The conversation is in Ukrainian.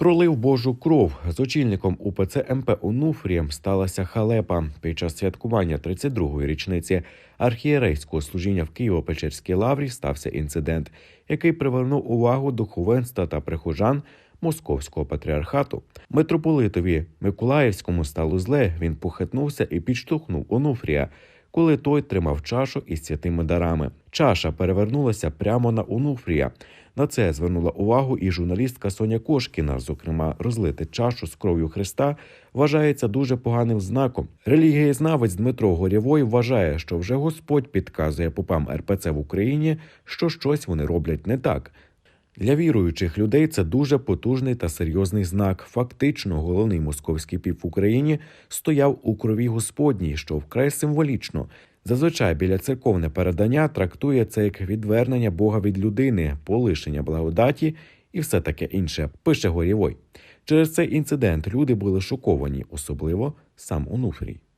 Пролив Божу кров з очільником УПЦ МП Онуфрієм сталася халепа під час святкування 32-ї річниці архієрейського служіння в Києво-Печерській лаврі стався інцидент, який привернув увагу духовенства та прихожан московського патріархату. Митрополитові Миколаївському стало зле. Він похитнувся і підштовхнув Онуфрія, коли той тримав чашу із святими дарами. Чаша перевернулася прямо на Онуфрія. На це звернула увагу і журналістка Соня Кошкіна. Зокрема, розлити чашу з кров'ю Христа вважається дуже поганим знаком. Релігієзнавець Дмитро Горєвой вважає, що вже Господь підказує попам РПЦ в Україні, що щось вони роблять не так. Для віруючих людей це дуже потужний та серйозний знак. Фактично, головний московський піп в Україні стояв у крові Господній, що вкрай символічно. Зазвичай біля церковне передання трактує це як відвернення Бога від людини, полишення благодаті і все таке інше, пише Горєвой. Через цей інцидент люди були шоковані, особливо сам Онуфрій.